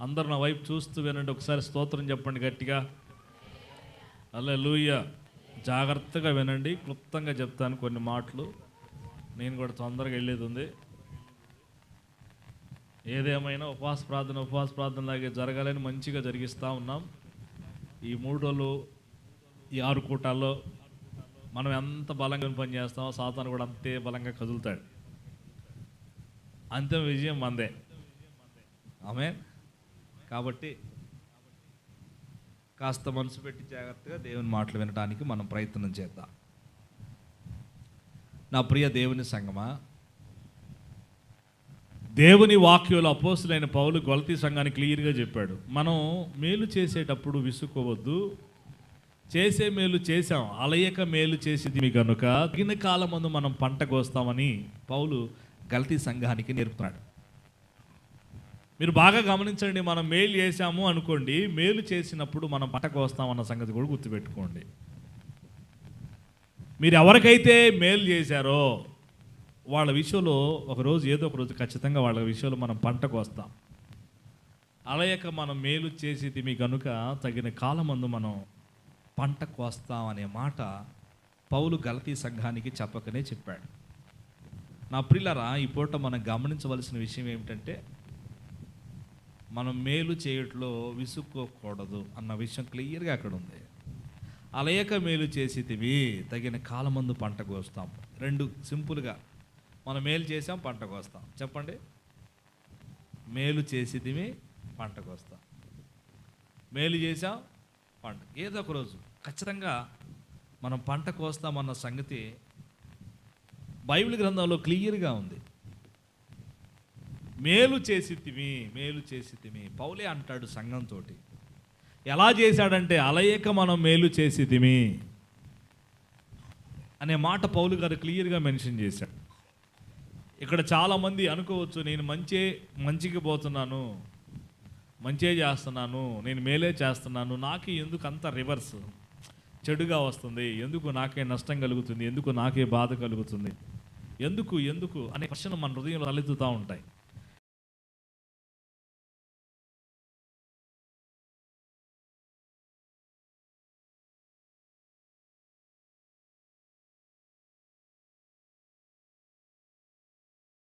అందరు నా వైపు చూస్తూ వినండి. ఒకసారి స్తోత్రం చెప్పండి గట్టిగా. అలా లూయ జాగ్రత్తగా వినండి. క్లుప్తంగా చెప్తాను కొన్ని మాటలు. నేను కూడా తొందరగా వెళ్ళేది ఉంది. ఏదేమైనా ఉపవాస ప్రార్థన ఉపవాస ప్రార్థన లాగే జరగాలని మంచిగా జరిగిస్తూ ఉన్నాం. ఈ మూడు రోజులు ఈ ఆరు కూటాల్లో మనం ఎంత బలంగా పని చేస్తామో సాతాను కూడా అంతే బలంగా కదులుతాడు. అంతిమ విజయం మందే. ఆమె కాబట్టి కాస్త మనసు పెట్టి జాగ్రత్తగా దేవుని మాటలు వినడానికి మనం ప్రయత్నం చేద్దాం. నా ప్రియ దేవుని సంగమా దేవుని వాక్యంలో అపోసులైన పౌలు గొలతీ సంఘాన్ని క్లియర్గా చెప్పాడు. మనం మేలు చేసేటప్పుడు విసుక్కోవద్దు. చేసే మేలు చేసాం అలయక మేలు చేసేది మీ కనుక తగిన కాలం ముందు మనం పంట కోస్తామని పౌలు గలతీ సంఘానికి నేర్పుతున్నాడు. మీరు బాగా గమనించండి మనం మేలు చేసాము అనుకోండి మేలు చేసినప్పుడు మనం పటకు వస్తామన్న సంగతి కూడా గుర్తుపెట్టుకోండి. మీరు ఎవరికైతే మేలు చేశారో వాళ్ళ విషయంలో ఒకరోజు ఏదో ఒక రోజు ఖచ్చితంగా వాళ్ళ విషయంలో మనం పంటకు వస్తాం అలయక మనం మేలు చేసేది మీ కనుక తగిన కాలమందు మనం పంట కోస్తాం అనే మాట పౌలు గలతీ సంఘానికి చెప్పకనే చెప్పాడు. నా ప్రిల్లరా ఈ పూట మనం గమనించవలసిన విషయం ఏమిటంటే మనం మేలు చేయట్లో విసుక్కోకూడదు అన్న విషయం క్లియర్గా అక్కడ ఉంది. అలయక మేలు చేసేటివి తగిన కాలమందు పంట కోస్తాం. రెండు సింపుల్గా మనం మేలు చేసాం పంట కోస్తాం. చెప్పండి. మేలు చేసేటివి పంట కోస్తాం. మేలు చేసాం పంట. ఏదో ఒక రోజు ఖచ్చితంగా మనం పంట కోస్తామన్న సంగతి బైబిల్ గ్రంథంలో క్లియర్గా ఉంది. మేలు చేసితిమి మేలు చేసితిమి. పౌలే అంటాడు సంఘంతో ఎలా చేశాడంటే అలయక మనం మేలు చేసితిమి అనే మాట పౌలు గారు క్లియర్గా మెన్షన్ చేశాడు. ఇక్కడ చాలామంది అనుకోవచ్చు నేను మంచి మంచికి పోతున్నాను మంచే చేస్తున్నాను నేను మేలే చేస్తున్నాను నాకే ఎందుకు అంత రివర్స్ చెడుగా వస్తుంది ఎందుకు నాకే నష్టం కలుగుతుంది ఎందుకు నాకే బాధ కలుగుతుంది ఎందుకు ఎందుకు అనే ప్రశ్న మన హృదయంలో తలెత్తుతూ ఉంటాయి.